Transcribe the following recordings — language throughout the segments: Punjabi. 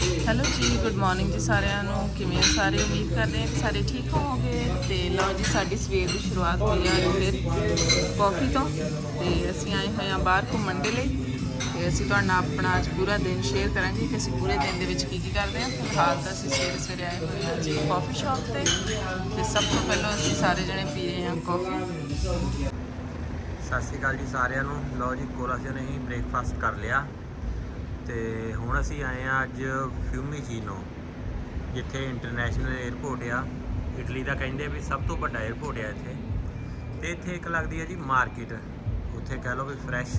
ਹੈਲੋ ਜੀ, ਗੁੱਡ ਮਾਰਨਿੰਗ ਜੀ ਸਾਰਿਆਂ ਨੂੰ। ਕਿਵੇਂ ਸਾਰੇ? ਉਮੀਦ ਕਰਦੇ ਹਾਂ ਸਾਰੇ ਠੀਕ ਹੋਵੋਗੇ। ਤੇ ਲਓ ਜੀ, ਸਾਡੀ ਸਵੇਰ ਦੀ ਸ਼ੁਰੂਆਤ ਹੋਈ ਆ ਫਿਰ ਕਾਫੀ ਤੋਂ। ਤੇ ਅਸੀਂ ਆਏ ਹੋਏ ਹਾਂ ਬਾਹਰ ਘੁੰਮਣ ਦੇ ਲਈ। ਤੇ ਅਸੀਂ ਤੁਹਾਡਾ ਆਪਣਾ ਅੱਜ ਪੂਰਾ ਦਿਨ ਸ਼ੇਅਰ ਕਰਾਂਗੇ ਕਿ ਅਸੀਂ ਪੂਰੇ ਦਿਨ ਦੇ ਵਿੱਚ ਕੀ ਕੀ ਕਰਦੇ ਹਾਂ। ਫਿਲਹਾਲ ਤਾਂ ਅਸੀਂ ਸਵੇਰੇ ਸਵੇਰੇ ਆਏ ਹੋਏ ਹਾਂ ਜੀ ਕਾਫੀ ਸ਼ਾਪ ਤੇ। ਤੇ ਸਭ ਤੋਂ ਪਹਿਲਾਂ ਅਸੀਂ ਸਾਰੇ ਜਣੇ ਪੀ ਰਹੇ ਹਾਂ ਕਾਫੀ। ਸਤਿ ਸ਼੍ਰੀ ਅਕਾਲ ਜੀ ਸਾਰਿਆਂ ਨੂੰ। ਲਓ ਜੀ, ਕੋਰਾ ਜੀ ਨੇ ਹੀ ਬ੍ਰੇਕਫਾਸਟ ਕਰ ਲਿਆ। ਤੇ ਹੁਣ ਅਸੀਂ ਆਏ ਆ ਅੱਜ ਫਿਊਮੀਚੀਨੋ ਜਿੱਥੇ ਇੰਟਰਨੈਸ਼ਨਲ 에ਅਰਪੋਰਟ ਆ। ਇਟਲੀ ਦਾ ਕਹਿੰਦੇ ਵੀ ਸਭ ਤੋਂ ਵੱਡਾ 에ਅਰਪੋਰਟ ਆ ਇੱਥੇ। ਤੇ ਇੱਥੇ ਇੱਕ ਲੱਗਦੀ ਆ ਜੀ ਮਾਰਕੀਟ ਉੱਥੇ ਕਹਿ ਲਓ ਵੀ ਫਰੈਸ਼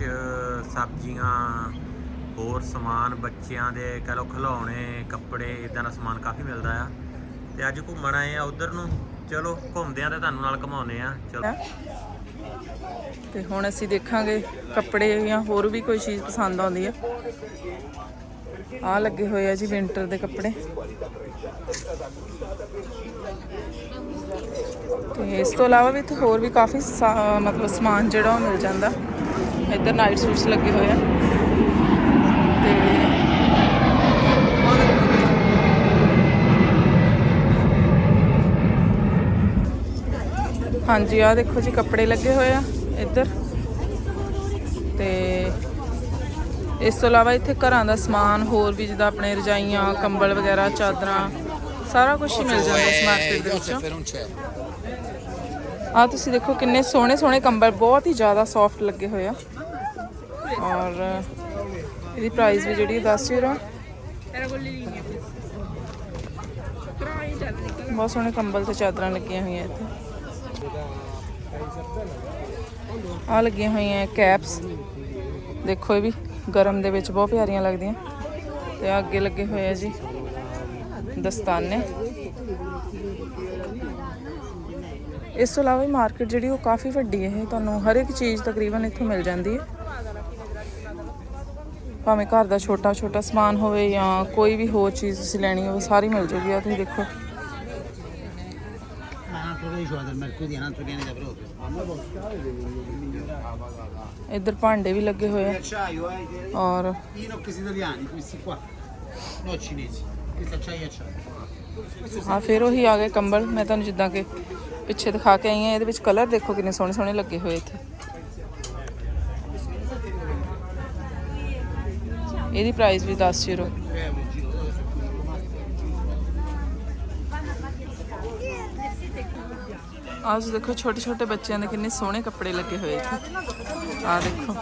ਸਬਜ਼ੀਆਂ, ਹੋਰ ਸਮਾਨ ਬੱਚਿਆਂ ਦੇ ਕਹਿ ਲਓ ਖਿਡੌਣੇ ਕੱਪੜੇ ਇਦਾਂ ਦਾ ਸਮਾਨ ਕਾਫੀ ਮਿਲਦਾ ਆ। ਤੇ ਅੱਜ ਘੁੰਮਣ ਆਏ ਆ ਉਧਰ ਨੂੰ। ਚਲੋ ਘੁੰਮਦੇ ਆ ਤੇ ਤੁਹਾਨੂੰ ਨਾਲ ਘੁਮਾਉਂਦੇ ਆ। ਚਲੋ। ਤੇ ਹੁਣ ਅਸੀਂ ਦੇਖਾਂਗੇ ਕੱਪੜੇ ਜਾਂ ਹੋਰ ਵੀ ਕੋਈ ਚੀਜ਼ ਪਸੰਦ ਆਉਂਦੀ ਹੈ ਆ ਲੱਗੇ ਹੋਏ ਆ ਜੀ ਵਿੰਟਰ ਦੇ ਕੱਪੜੇ। ਤੇ ਇਸ ਤੋਂ ਇਲਾਵਾ ਵੀ ਇੱਥੇ ਹੋਰ ਵੀ ਕਾਫੀ ਸਾ- ਮਤਲਬ ਸਮਾਨ ਜਿਹੜਾ ਉਹ ਮਿਲ ਜਾਂਦਾ। ਇੱਧਰ ਨਾਈਟ ਸੂਟਸ ਲੱਗੇ ਹੋਏ ਆ। ਤੇ ਹਾਂਜੀ ਆ ਦੇਖੋ ਜੀ ਕੱਪੜੇ ਲੱਗੇ ਹੋਏ ਆ ਇੱਧਰ। ਤੇ ਇਸ ਤੋਂ ਇਲਾਵਾ ਇੱਥੇ ਘਰਾਂ ਦਾ ਸਮਾਨ ਹੋਰ ਵੀ ਜਿੱਦਾਂ ਆਪਣੇ ਰਜਾਈਆਂ ਕੰਬਲ ਵਗੈਰਾ ਚਾਦਰਾਂ ਸਾਰਾ ਕੁਝ ਹੀ ਮਿਲ ਜਾਂਦਾ ਇਸ ਮਾਰਕੀਟ ਦੇ ਵਿੱਚੋਂ. ਆ ਤੁਸੀਂ ਦੇਖੋ ਕਿੰਨੇ ਸੋਹਣੇ ਸੋਹਣੇ ਕੰਬਲ ਬਹੁਤ ਹੀ ਜ਼ਿਆਦਾ ਸੌਫਟ ਲੱਗੇ ਹੋਏ ਆ। ਔਰ ਇਹਦੀ ਪ੍ਰਾਈਸ ਵੀ ਜਿਹੜੀ 10 ਯੂਰੋ ਬਹੁਤ ਸੋਹਣੇ ਕੰਬਲ ਤੇ ਚਾਦਰਾਂ ਲੱਗੀਆਂ ਹੋਈਆਂ ਇੱਥੇ। ਆ ਲੱਗੀਆਂ ਹੋਈਆਂ ਕੈਪਸ ਦੇਖੋ ਇਹ ਵੀ, ਗਰਮ ਦੇ ਵਿੱਚ ਬਹੁਤ ਪਿਆਰੀਆਂ ਲੱਗਦੀਆਂ। ਤੇ ਆਹ ਅੱਗੇ ਲੱਗੇ ਹੋਏ ਆ ਜੀ, ਦਸਤਾਨੇ। ਇਸ ਤੋਂ ਇਲਾਵਾ ਵੀ ਮਾਰਕੀਟ ਜਿਹੜੀ ਉਹ ਕਾਫੀ ਵੱਡੀ ਹੈ, ਇਹ ਤੁਹਾਨੂੰ ਹਰ ਇੱਕ ਚੀਜ਼ ਤਕਰੀਬਨ ਇੱਥੋਂ ਮਿਲ ਜਾਂਦੀ ਹੈ। ਭਾਵੇਂ ਘਰ ਦਾ ਛੋਟਾ ਛੋਟਾ ਸਮਾਨ ਹੋਵੇ ਜਾਂ ਕੋਈ ਵੀ ਹੋਰ ਚੀਜ਼ ਤੁਸੀਂ ਲੈਣੀ ਹੋਵੇ, ਸਾਰੀ ਮਿਲ ਜੂਗੀ। ਆ ਤੁਸੀਂ ਦੇਖੋ। ਇੱਧਰ ਭਾਂਡੇ ਵੀ ਲੱਗੇ ਹੋਏ ਆ? ਔਰ. ਆ ਫਿਰ ਉਹੀ ਆ ਗਏ ਕੰਬਲ। ਮੈਂ ਤੁਹਾਨੂੰ ਜਿੱਦਾਂ ਕਿ ਪਿੱਛੇ ਦਿਖਾ ਕੇ ਆਈ ਹਾਂ ਇਹਦੇ ਵਿੱਚ ਕਲਰ ਦੇਖੋ ਕਿੰਨੇ ਸੋਹਣੇ ਸੋਹਣੇ ਲੱਗੇ ਹੋਏ ਇੱਥੇ। ਇਹਦੀ ਪ੍ਰਾਈਸ ਵੀ 10 ਯੂਰੋ ਆਹ ਤੁਸੀਂ ਦੇਖੋ ਛੋਟੇ ਛੋਟੇ ਬੱਚਿਆਂ ਦੇ ਕਿੰਨੇ ਸੋਹਣੇ ਕੱਪੜੇ ਲੱਗੇ ਹੋਏ ਇੱਥੇ ਆਹ ਦੇਖੋ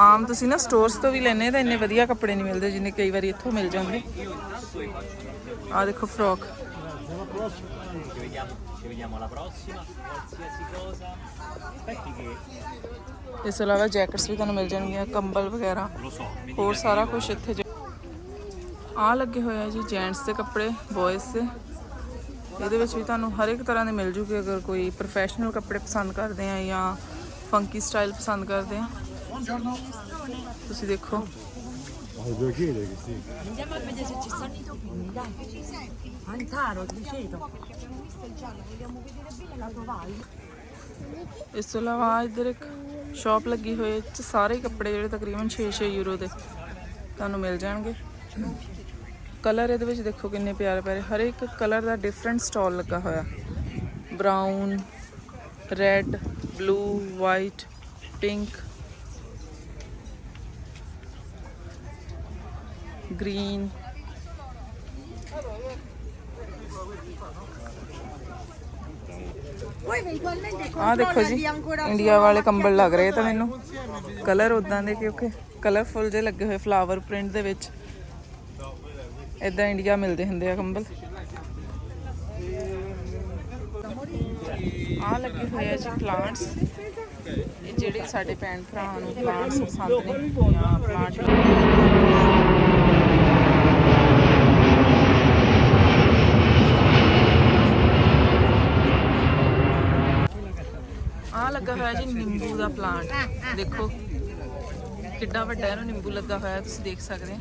ਆਮ ਤੁਸੀਂ ਨਾ ਸਟੋਰਸ ਤੋਂ ਵੀ ਲੈਨੇ ਤਾਂ ਇੰਨੇ ਵਧੀਆ ਕੱਪੜੇ ਨਹੀਂ ਮਿਲਦੇ ਜਿੰਨੇ ਕਈ ਵਾਰੀ ਇੱਥੋਂ ਮਿਲ ਜਾਂਦੇ ਆਹ ਦੇਖੋ frock Ci vediamo alla prossima, qualsiasi cosa. Aspetti che ਇਸ ਤੋਂ ਇਲਾਵਾ ਜੈਕਟਸ ਵੀ ਤੁਹਾਨੂੰ ਮਿਲ ਜਾਣਗੀਆਂ ਕੰਬਲ ਵਗੈਰਾ lo so, mi ਹੋਰ ਸਾਰਾ ਕੁਝ ਇੱਥੇ ਆ ਲੱਗੇ ਹੋਏ ਆ ਜੀ ਜੈਂਟਸ ਦੇ ਕੱਪੜੇ ਬॉयਜ਼ ਦੇ ਇਹਦੇ ਵਿੱਚ ਵੀ ਤੁਹਾਨੂੰ ਹਰ ਇੱਕ ਤਰ੍ਹਾਂ ਦੇ ਮਿਲ ਜੂਗੇ ਅਗਰ ਕੋਈ ਪ੍ਰੋਫੈਸ਼ਨਲ ਕੱਪੜੇ ਪਸੰਦ ਕਰਦੇ ਆ ਜਾਂ ਫੰਕੀ ਸਟਾਈਲ ਪਸੰਦ ਕਰਦੇ ਆ ਤੁਸੀਂ ਦੇਖੋ Andiamo a vedere se ci stanno i topini, dai. Antaro, Criceto. ਇਸ ਤੋਂ ਇਲਾਵਾ ਇੱਧਰ ਇੱਕ ਸ਼ਾਪ ਲੱਗੀ ਹੋਈ ਹੈ 'ਚ ਸਾਰੇ ਕੱਪੜੇ ਜਿਹੜੇ ਤਕਰੀਬਨ 6-6 ਯੂਰੋ ਦੇ ਤੁਹਾਨੂੰ ਮਿਲ ਜਾਣਗੇ ਕਲਰ ਇਹਦੇ ਵਿੱਚ ਦੇਖੋ ਕਿੰਨੇ ਪਿਆਰੇ ਪਿਆਰੇ, ਹਰ ਇੱਕ ਕਲਰ ਦਾ ਡਿਫਰੈਂਟ ਸਟਾਲ ਲੱਗਾ ਹੋਇਆ। Brown red blue white pink green ਆ ਦੇਖੋ ਜੀ ਇੰਡੀਆ ਵਾਲੇ ਕੰਬਲ ਲੱਗ ਰਹੇ ਤਾਂ ਮੈਨੂੰ। ਕਲਰ ਉਦਾਂ ਦੇ ਕਿਉਂਕਿ ਕਲਰਫੁਲ ਜੇ ਲੱਗੇ ਹੋਏ ਫਲਾਵਰ ਪ੍ਰਿੰਟ ਦੇ ਵਿੱਚ। ਇਦਾਂ ਇੰਡੀਆ ਮਿਲਦੇ ਹੁੰਦੇ ਆ ਕੰਬਲ। ਆ ਲੱਗੇ ਹੋਏ ਆ ਜੀ ਪਲਾਂਟਸ ਇਹ ਜਿਹੜੇ ਸਾਡੇ ਭੈਣ ਭਰਾਵਾਂ ਨੂੰ ਪਲਾਂਟਸ ਪਸੰਦ ਨੇ, ਜਾਂ ਪਲਾਂਟ ਆ ਲੱਗਾ ਹੋਇਆ ਜੀ ਨਿੰਬੂ ਦਾ ਪਲਾਂਟ ਦੇਖੋ, ਕਿੱਡਾ ਵੱਡਾ ਇਹਨੂੰ ਨਿੰਬੂ ਲੱਗਾ ਹੋਇਆ, ਤੁਸੀਂ ਦੇਖ ਸਕਦੇ ਹੋ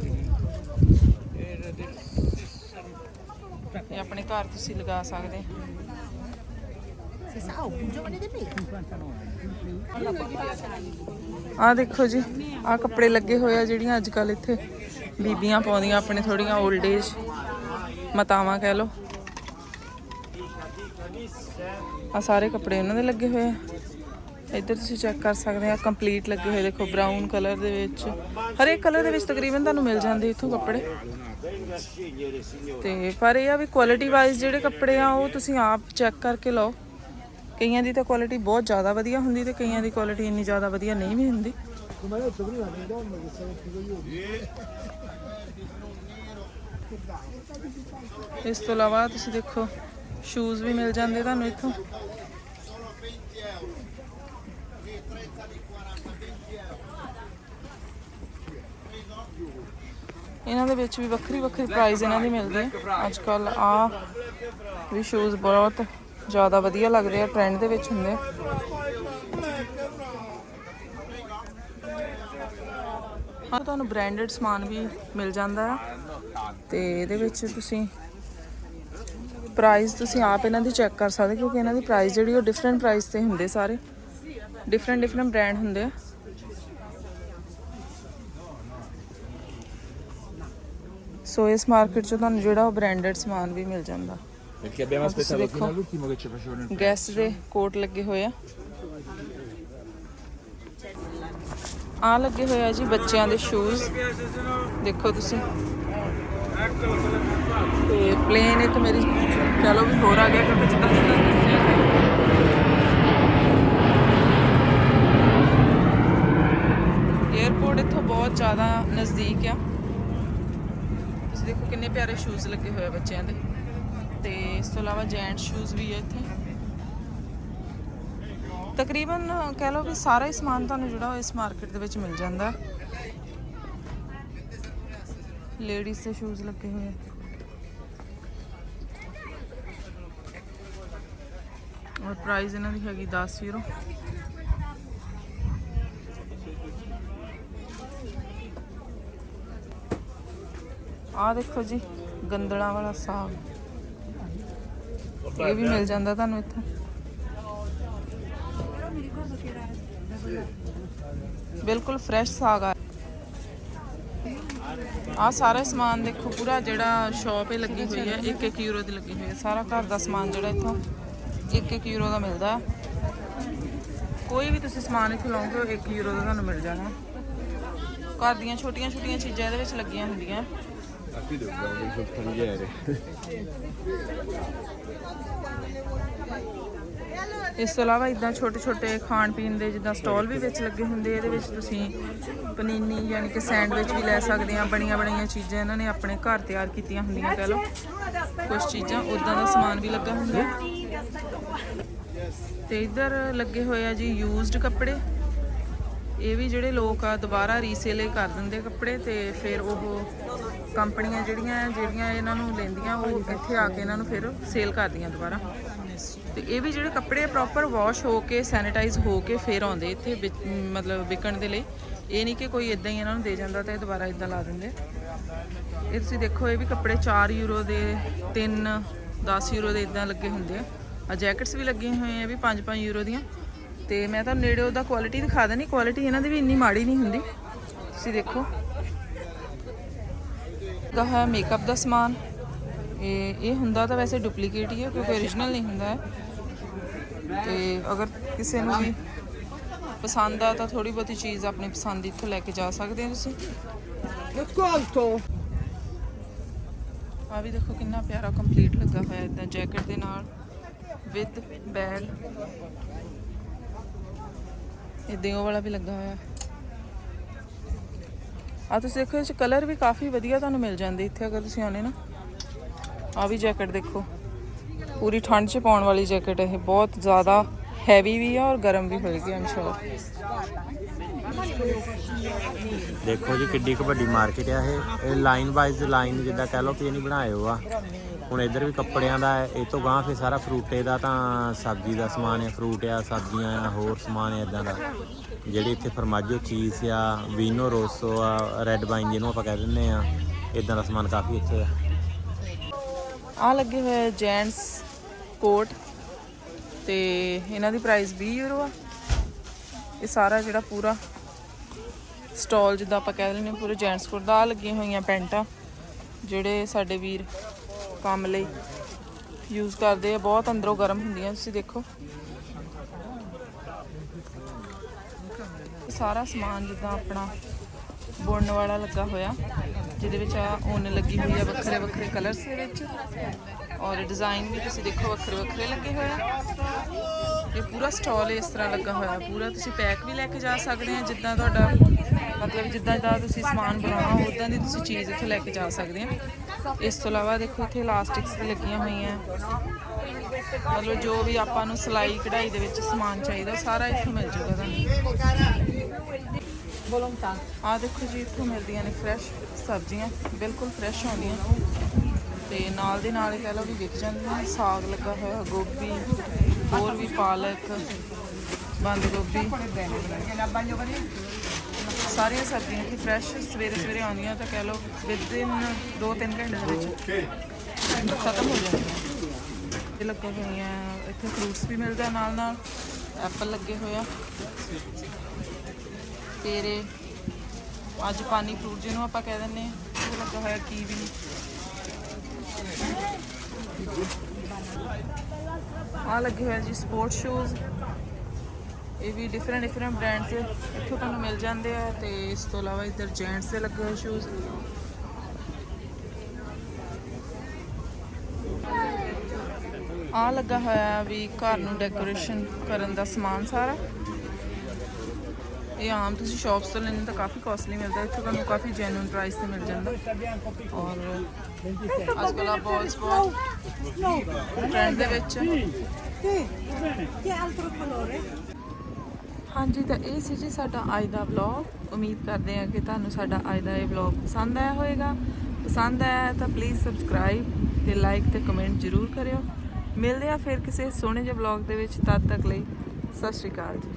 ਇਹ ਆਪਣੇ ਘਰ ਤੁਸੀਂ ਲਗਾ ਸਕਦੇ ਆ ਦੇਖੋ ਜੀ ਆ ਕੱਪੜੇ ਲੱਗੇ ਹੋਏ ਆ ਜਿਹੜੀਆਂ ਅੱਜ ਕੱਲ ਇੱਥੇ ਬੀਬੀਆਂ ਪਾਉਂਦੀਆਂ, ਆਪਣੇ ਥੋੜੀਆਂ 올ਡ ਏਜ ਮਤਾਵਾਂ ਕਹਿ ਲਓ। ਆ ਸਾਰੇ ਕੱਪੜੇ ਉਹਨਾਂ ਦੇ ਲੱਗੇ ਹੋਏ ਆ। ਇੱਧਰ ਤੁਸੀਂ ਚੈੱਕ ਕਰ ਸਕਦੇ ਆ ਕੰਪਲੀਟ ਲੱਗੇ ਹੋਏ ਦੇਖੋ ਬਰਾਊਨ ਕਲਰ ਦੇ ਵਿੱਚ। ਹਰੇਕ ਕਲਰ ਦੇ ਵਿੱਚ ਤਕਰੀਬਨ ਤੁਹਾਨੂੰ ਮਿਲ ਜਾਂਦੇ ਇੱਥੋਂ ਕੱਪੜੇ। ਤੇ ਪਰ ਇਹ ਆ ਵੀ ਕੁਆਲਿਟੀ ਵਾਈਜ਼ ਜਿਹੜੇ ਕੱਪੜੇ ਆ, ਉਹ ਤੁਸੀਂ ਆਪ ਚੈੱਕ ਕਰਕੇ ਲਓ। ਕਈਆਂ ਦੀ ਤਾਂ ਕੁਆਲਿਟੀ ਬਹੁਤ ਜ਼ਿਆਦਾ ਵਧੀਆ ਹੁੰਦੀ ਤੇ ਕਈਆਂ ਦੀ ਕੁਆਲਿਟੀ ਇੰਨੀ ਜ਼ਿਆਦਾ ਵਧੀਆ ਨਹੀਂ ਵੀ ਹੁੰਦੀ। ਇਸ ਤੋਂ ਇਲਾਵਾ ਤੁਸੀਂ ਦੇਖੋ ਸ਼ੂਜ਼ ਵੀ ਮਿਲ ਜਾਂਦੇ ਤੁਹਾਨੂੰ ਇੱਥੋਂ। ਇਹਨਾਂ ਦੇ ਵਿੱਚ ਵੀ ਵੱਖਰੀ ਵੱਖਰੀ ਪ੍ਰਾਈਸ ਇਹਨਾਂ ਦੀ ਮਿਲਦੀ। ਹੈ ਅੱਜ ਕੱਲ ਆ ਵੀ ਸ਼ੂਜ਼ ਬਹੁਤ ਜ਼ਿਆਦਾ ਵਧੀਆ ਲੱਗਦੇ ਆ ਟ੍ਰੈਂਡ ਦੇ ਵਿੱਚ ਹੁੰਦੇ। ਆ ਤੁਹਾਨੂੰ ਬ੍ਰਾਂਡਡ ਸਮਾਨ ਵੀ ਮਿਲ ਜਾਂਦਾ ਆ। ਤੇ ਇਹਦੇ ਵਿੱਚ ਤੁਸੀਂ ਪ੍ਰਾਈਸ ਤੁਸੀਂ ਆਪ ਇਹਨਾਂ ਦੀ ਚੈੱਕ ਕਰ ਸਕਦੇ, ਕਿਉਂਕਿ ਇਹਨਾਂ ਦੀ ਪ੍ਰਾਈਸ ਜਿਹੜੀ ਉਹ ਡਿਫਰੈਂਟ ਪ੍ਰਾਈਸ ਤੇ ਹੁੰਦੇ ਸਾਰੇ। ਡਿਫਰੈਂਟ ਡਿਫਰੈਂਟ ਬ੍ਰਾਂਡ ਹੁੰਦੇ ਆ। ਸੋ ਇਸ ਮਾਰਕੀਟ 'ਚ ਤੁਹਾਨੂੰ ਜਿਹੜਾ ਉਹ ਬ੍ਰਾਂਡਡ ਸਮਾਨ ਵੀ ਮਿਲ ਜਾਂਦਾ। Perché abbiamo ਤੁਸੀਂ aspettato fino ਦੇਖੋ all'ultimo che ci facevano il gas ਦੇ ਕੋਟ ਲੱਗੇ ਹੋਏ ਆ। ਆ ਲੱਗੇ ਹੋਏ ਆ ਜੀ ਬੱਚਿਆਂ ਦੇ ਸ਼ੂਜ਼ ਦੇਖੋ ਤੁਸੀਂ। ਤੇ ਪਲੇਨ ਇੱਕ ਮੇਰੀ ਚਲੋ ਵੀ ਹੋਰ ਆ ਗਿਆ ਕਿਉਂਕਿ ਜਿੱਦਾਂ ਜਿੱਦਾਂ ਦੱਸਿਆ 에어ਪੋਰਟ ਇੱਥੋਂ ਬਹੁਤ ਜ਼ਿਆਦਾ ਨਜ਼ਦੀਕ ਆ। ਤੁਸੀਂ ਦੇਖੋ ਕਿੰਨੇ ਪਿਆਰੇ ਸ਼ੂਜ਼ ਲੱਗੇ ਹੋਏ ਬੱਚਿਆਂ ਦੇ। ਤੇ ਇਸ ਤੋਂ ਇਲਾਵਾ ਜੈਂਟ ਸ਼ੂਜ਼ ਵੀ ਹੈ ਇੱਥੇ। ਤਕਰੀਬਨ ਕਹਿ ਲਓ ਵੀ ਸਾਰਾ ਹੀ ਸਮਾਨ ਤੁਹਾਨੂੰ ਜਿਹੜਾ ਇਸ ਮਾਰਕੀਟ ਦੇ ਵਿੱਚ ਮਿਲ ਜਾਂਦਾ। ਲੇਡੀਜ਼ ਦੇ ਸ਼ੂਜ਼ ਲੱਗੇ ਹੋਏ ਆ। ਔਰ ਪ੍ਰਾਈਸ ਇਹਨਾਂ ਦੀ ਹੈਗੀ 10 ਯੂਰੋ ਆਹ ਦੇਖੋ ਜੀ, ਗੰਦਲਾਂ ਵਾਲਾ ਸਾਗ। ਇਹ ਵੀ ਮਿਲ ਜਾਂਦਾ ਤੁਹਾਨੂੰ ਇੱਥੇ। ਬਿਲਕੁਲ ਫਰੈਸ਼ ਸਾਗ ਆ। ਆ ਸਾਰਾ ਸਮਾਨ ਦੇਖੋ, ਪੂਰਾ ਜਿਹੜਾ ਸ਼ਾਪ 'ਤੇ ਲੱਗੀ ਹੋਈ ਹੈ 1-1 ਯੂਰੋ ਦੀ ਲੱਗੀ ਹੋਈ ਹੈ। ਸਾਰਾ ਘਰ ਦਾ ਸਮਾਨ ਜਿਹੜਾ ਇੱਥੋਂ 1-1 ਯੂਰੋ ਦਾ ਮਿਲਦਾ। ਹੈ। ਕੋਈ ਵੀ ਤੁਸੀਂ ਸਮਾਨ ਇੱਥੋਂ ਲਓਗੇ ਉਹ 1 ਯੂਰੋ ਦਾ ਤੁਹਾਨੂੰ ਮਿਲ ਜਾਣਾ। ਘਰ ਦੀਆਂ ਛੋਟੀਆਂ-ਛੋਟੀਆਂ ਚੀਜ਼ਾਂ ਇਹਦੇ ਵਿੱਚ ਲੱਗੀਆਂ ਹੁੰਦੀਆਂ। Ah, qui dobbiamo del coltaniere. ਇਸ ਤੋਂ ਇਲਾਵਾ ਇਦਾਂ ਛੋਟੇ ਛੋਟੇ ਖਾਣ ਪੀਣ ਦੇ ਜਿੱਦਾਂ ਸਟਾਲ ਵੀ ਵਿੱਚ ਲੱਗੇ ਹੁੰਦੇ ਇਹਦੇ ਵਿੱਚ ਤੁਸੀਂ ਪਨੀਨੀ ਯਾਨੀ ਕਿ ਸੈਂਡਵਿਚ ਵੀ ਲੈ ਸਕਦੇ ਆ ਬਣੀਆਂ ਬਣਾਈਆਂ ਚੀਜ਼ਾਂ ਇਹਨਾਂ ਨੇ ਆਪਣੇ ਘਰ ਤਿਆਰ ਕੀਤੀਆਂ ਹੁੰਦੀਆਂ ਕਹਿ ਲਓ ਕੁਝ ਚੀਜ਼ਾਂ ਉਦਾਂ ਦਾ ਸਮਾਨ ਵੀ ਲੱਗਾ ਹੁੰਦਾ। ਤੇ ਇੱਧਰ ਲੱਗੇ ਹੋਏ ਆ ਜੀ ਯੂਜ਼ਡ ਕੱਪੜੇ। ਇਹ ਵੀ ਜਿਹੜੇ ਲੋਕ ਆ ਦੁਬਾਰਾ ਰੀਸੇਲ ਕਰ ਦਿੰਦੇ ਕੱਪੜੇ ਤੇ ਫਿਰ ਉਹ ਕੰਪਨੀਆਂ ਜਿਹੜੀਆਂ ਜਿਹੜੀਆਂ ਇਹਨਾਂ ਨੂੰ ਲੈਂਦੀਆਂ, ਉਹ ਇੱਥੇ ਆ ਕੇ ਇਹਨਾਂ ਨੂੰ ਫਿਰ ਸੇਲ ਕਰਦੀਆਂ ਦੁਬਾਰਾ। ਤੇ ਇਹ ਵੀ ਜਿਹੜੇ ਕੱਪੜੇ ਪ੍ਰੋਪਰ ਵਾਸ਼ ਹੋ ਕੇ ਸੈਨੀਟਾਈਜ਼ ਹੋ ਕੇ ਫਿਰ ਆਉਂਦੇ ਇੱਥੇ ਵਿਕ- ਮਤਲਬ ਵਿਕਣ ਦੇ ਲਈ। ਇਹ ਨਹੀਂ ਕਿ ਕੋਈ ਇਦਾਂ ਹੀ ਇਹਨਾਂ ਨੂੰ ਦੇ ਜਾਂਦਾ ਤਾਂ ਇਹ ਦੁਬਾਰਾ ਇਦਾਂ ਲਾ ਦਿੰਦੇ। ਇਹ ਤੁਸੀਂ ਦੇਖੋ, ਇਹ ਵੀ ਕੱਪੜੇ 4 ਯੂਰੋ ਦੇ 3 10 ਯੂਰੋ ਦੇ ਇਦਾਂ ਲੱਗੇ ਹੁੰਦੇ ਆ। ਆ ਜੈਕਟਸ ਵੀ ਲੱਗੀਆਂ ਹੋਈਆਂ, ਇਹ ਵੀ 5-5 ਯੂਰੋ ਦੀਆਂ। ਤੇ ਮੈਂ ਤੁਹਾਨੂੰ ਨੇੜੇ ਉਹਦਾ ਕੁਆਲਿਟੀ ਦਿਖਾ ਦੇਣੀ ਕੁਆਲਿਟੀ ਇਹਨਾਂ ਦੀ ਵੀ ਇੰਨੀ ਮਾੜੀ ਨਹੀਂ ਹੁੰਦੀ। ਤੁਸੀਂ ਦੇਖੋ। ਦਾ ਹੈ ਮੇਕਅਪ ਦਾ ਸਮਾਨ। ਇਹ ਇਹ ਹੁੰਦਾ ਤਾਂ ਵੈਸੇ ਡੁਪਲੀਕੇਟ ਹੀ ਹੈ ਕਿਉਂਕਿ origignal ਨਹੀਂ ਹੁੰਦਾ ਹੈ। ਤੇ ਅਗਰ ਕਿਸੇ ਨੂੰ ਵੀ ਪਸੰਦ ਆ ਤਾਂ ਥੋੜੀ ਬਹੁਤੀ ਚੀਜ਼ ਆਪਣੀ ਪਸੰਦ ਇੱਥੋਂ ਲੈ ਕੇ ਜਾ ਸਕਦੇ ਹੋ ਤੁਸੀਂ। Ascolto! ਆ ਵੀ ਦੇਖੋ ਕਿੰਨਾ ਪਿਆਰਾ ਕੰਪਲੀਟ ਲੱਗਾ ਹੋਇਆ ਇਦਾਂ ਜੈਕਟ ਦੇ ਨਾਲ ਵਿਦ ਬੈਗ ਇਦਾਂ ਉਹ ਵਾਲਾ ਵੀ ਲੱਗਾ ਹੋਇਆ। ਆ ਤੁਸੀਂ ਦੇਖੋ ਇਸ ਕਲਰ ਵੀ ਕਾਫੀ ਵਧੀਆ ਤੁਹਾਨੂੰ ਮਿਲ ਜਾਂਦੇ ਇੱਥੇ, ਅਗਰ ਤੁਸੀਂ ਆਉਨੇ ਨਾ। ਆ ਵੀ ਜੈਕਟ ਦੇਖੋ। ਪੂਰੀ ਠੰਡ 'ਚ ਪਾਉਣ ਵਾਲੀ ਜੈਕਟ ਇਹ। ਬਹੁਤ ਜ਼ਿਆਦਾ ਹੈਵੀ ਵੀ ਆ ਔਰ ਗਰਮ ਵੀ ਹੋਏਗੀ ਆਮ ਦੇਖੋ ਜੀ ਕਿੱਡੀ ਕੁ ਵੱਡੀ ਮਾਰਕੀਟ ਆ ਇਹ। ਇਹ ਲਾਈਨ ਵਾਈਜ਼ ਲਾਈਨ ਜਿੱਦਾਂ ਕਹਿ ਲਓ ਕਿ ਇਹ ਨਹੀਂ ਬਣਾਏ ਹੋ ਆ ਹੁਣ ਇੱਧਰ ਵੀ ਕੱਪੜਿਆਂ ਦਾ ਹੈ, ਇਹ ਤੋਂ ਗਾਂ ਫਿਰ ਸਾਰਾ ਫਰੂਟੇ ਦਾ ਤਾਂ ਸਬਜ਼ੀ ਦਾ ਸਮਾਨ ਹੈ ਫਰੂਟ ਆ, ਸਬਜ਼ੀਆਂ ਆ, ਹੋਰ ਸਮਾਨ ਹੈ ਇਦਾਂ ਦਾ। ਜਿਹੜੇ ਇੱਥੇ ਫਰਮਾਜੋ ਚੀਜ਼ ਆ ਵੀਨੋ ਰੋਸੋ ਆ ਰੈੱਡ ਵਾਈਨ ਜਿਹਨੂੰ ਆਪਾਂ ਕਹਿ ਦਿੰਦੇ ਆ, ਇਦਾਂ ਦਾ ਸਮਾਨ ਕਾਫੀ ਇੱਥੇ ਆ। ਆ ਲੱਗੇ ਹੋਏ ਜੈਂਟਸ ਕੋਟ ਤੇ ਇਹਨਾਂ ਦੀ ਪ੍ਰਾਈਸ 20 ਯੂਰੋ ਆ। ਇਹ ਸਾਰਾ ਜਿਹੜਾ ਪੂਰਾ ਸਟਾਲ ਜਿੱਦਾਂ ਆਪਾਂ ਕਹਿ ਲੈਂਦੇ ਹਾਂ, ਪੂਰੇ ਜੈਂਟਸ ਕੋਟ ਦਾ ਆਹ ਲੱਗੀਆਂ ਹੋਈਆਂ ਪੈਂਟਾਂ, ਜਿਹੜੇ ਸਾਡੇ ਵੀਰ ਕੰਮ ਲਈ ਯੂਜ਼ ਕਰਦੇ ਆ, ਬਹੁਤ ਅੰਦਰੋਂ ਗਰਮ ਹੁੰਦੀਆਂ, ਤੁਸੀਂ ਦੇਖੋ। ਸਾਰਾ ਸਮਾਨ ਜਿੱਦਾਂ ਆਪਣਾ ਬੁਣਨ ਵਾਲਾ ਲੱਗਾ ਹੋਇਆ, ਜਿਹਦੇ ਵਿੱਚ ਆ ਓਨ ਲੱਗੀ ਹੋਈ ਆ ਵੱਖਰੇ ਵੱਖਰੇ ਕਲਰਸ ਦੇ ਵਿੱਚ। ਔਰ ਡਿਜ਼ਾਈਨ ਵੀ ਤੁਸੀਂ ਦੇਖੋ, ਵੱਖਰੇ ਵੱਖਰੇ ਲੱਗੇ ਹੋਏ ਆ। ਇਹ ਪੂਰਾ ਸਟਾਲ ਇਸ ਤਰ੍ਹਾਂ ਲੱਗਾ ਹੋਇਆ, ਪੂਰਾ ਤੁਸੀਂ ਪੈਕ ਵੀ ਲੈ ਕੇ ਜਾ ਸਕਦੇ ਆ, ਜਿੱਦਾਂ ਤੁਹਾਡਾ ਮਤਲਬ ਜਿੱਦਾਂ ਦਾ ਤੁਸੀਂ ਸਮਾਨ ਬਣਾਉਣਾ ਉਦਾਂ ਦੀ ਤੁਸੀਂ ਚੀਜ਼ ਇੱਥੇ ਲੈ ਕੇ ਜਾ ਸਕਦੇ ਆ। ਇਸ ਤੋਂ ਇਲਾਵਾ ਦੇਖੋ, ਇੱਥੇ ਇਲਾਸਟਿਕਸ ਵੀ ਲੱਗੀਆਂ ਹੋਈਆਂ। ਮਤਲਬ ਜੋ ਵੀ ਆਪਾਂ ਨੂੰ ਸਿਲਾਈ ਕਢਾਈ ਦੇ ਵਿੱਚ ਸਮਾਨ ਚਾਹੀਦਾ ਉਹ ਸਾਰਾ ਇੱਥੋਂ ਮਿਲ ਜੂਗਾ ਤੁਹਾਨੂੰ। ਆ ਦੇਖੋ ਜੀ, ਇੱਥੋਂ ਮਿਲਦੀਆਂ ਨੇ ਫਰੈਸ਼ ਸਬਜ਼ੀਆਂ, ਬਿਲਕੁਲ ਫਰੈਸ਼ ਆਉਂਦੀਆਂ। ਤੇ ਨਾਲ ਦੇ ਨਾਲ ਹੀ ਕਹਿ ਲਓ ਵੀ ਵਿਕ ਜਾਂਦੀਆਂ ਸਾਗ ਲੱਗਾ ਹੋਇਆ, ਗੋਭੀ, ਹੋਰ ਵੀ ਪਾਲਕ, ਬੰਦ ਗੋਭੀ। ਸਾਰੀਆਂ ਸਬਜ਼ੀਆਂ ਇੱਥੇ ਫਰੈਸ਼ ਸਵੇਰੇ ਸਵੇਰੇ ਆਉਂਦੀਆਂ ਤਾਂ ਕਹਿ ਲਓ ਵਿਦਿਨ 2-3 ਘੰਟੇ ਦੇ ਵਿੱਚ ਖਤਮ ਹੋ ਜਾਂਦੀਆਂ ਇਹ ਲੱਗੇ ਹੋਈਆਂ ਇੱਥੇ ਫਰੂਟਸ ਵੀ ਮਿਲਦੇ ਆ ਨਾਲ ਨਾਲ ਐਪਲ ਲੱਗੇ ਹੋਇਆ ਤੇਰੇ ਅੱਜ ਪਾਣੀ ਫਰੂਟ ਜਿਹਨੂੰ ਆਪਾਂ ਕਹਿ ਦਿੰਨੇ ਆ ਉਹ ਲੱਗਾ ਹੋਇਆ ਕੀਵੀ। ਆ ਲੱਗੇ ਹੋਇਆ ਜੀ ਸਪੋਰਟ ਸ਼ੂਜ਼ ਇਹ ਵੀ ਡਿਫਰੈਂਟ ਡਿਫਰੈਂਟ ਬ੍ਰਾਂਡਸ ਦੇ ਇੱਥੋਂ ਤੁਹਾਨੂੰ ਮਿਲ ਜਾਂਦੇ ਆ ਤੇ ਇਸ ਤੋਂ ਇਲਾਵਾ ਇੱਧਰ ਜੈਂਟਸ ਦੇ ਲੱਗੇ ਹੋਏ ਸ਼ੂਜ਼ ਆ ਲੱਗਾ ਹੋਇਆ ਵੀ ਘਰ ਨੂੰ ਡੈਕੋਰੇਸ਼ਨ ਕਰਨ ਦਾ ਸਮਾਨ ਸਾਰਾ। ਇਹ ਆਮ ਤੁਸੀਂ ਸ਼ਾਪਸ ਤੋਂ ਲੈਣੇ ਤਾਂ ਕਾਫੀ ਕਾਸਟਲੀ ਮਿਲਦਾ, ਇੱਥੇ ਤੁਹਾਨੂੰ ਕਾਫੀ ਜੈਨੂਨ ਪ੍ਰਾਈਸ ਤੇ ਮਿਲ ਜਾਂਦਾ। ਔਰ ਅੱਜ ਕੱਲ੍ਹ ਬਾਲਸ ਬਹੁਤ ਟ੍ਰੈਂਡ ਦੇ ਵਿੱਚ। ਹਾਂਜੀ, ਤਾਂ ਇਹ ਸੀ ਜੀ ਸਾਡਾ ਅੱਜ ਦਾ ਵਲੌਗ ਉਮੀਦ ਕਰਦੇ ਹਾਂ ਕਿ ਤੁਹਾਨੂੰ ਸਾਡਾ ਅੱਜ ਦਾ ਇਹ ਵਲੌਗ ਪਸੰਦ ਆਇਆ ਹੋਵੇਗਾ। ਪਸੰਦ ਆਇਆ ਹੈ ਤਾਂ ਪਲੀਜ਼ ਸਬਸਕ੍ਰਾਈਬ ਤੇ ਲਾਈਕ ਤੇ ਕਮੈਂਟ ਜ਼ਰੂਰ ਕਰਿਓ। ਮਿਲਦੇ ਆ ਫਿਰ ਕਿਸੇ ਸੋਹਣੇ ਜਿਹੇ ਵਲੌਗ ਦੇ ਵਿੱਚ। ਤਦ ਤੱਕ ਲਈ ਸਤਿ ਸ਼੍ਰੀ ਅਕਾਲ ਜੀ।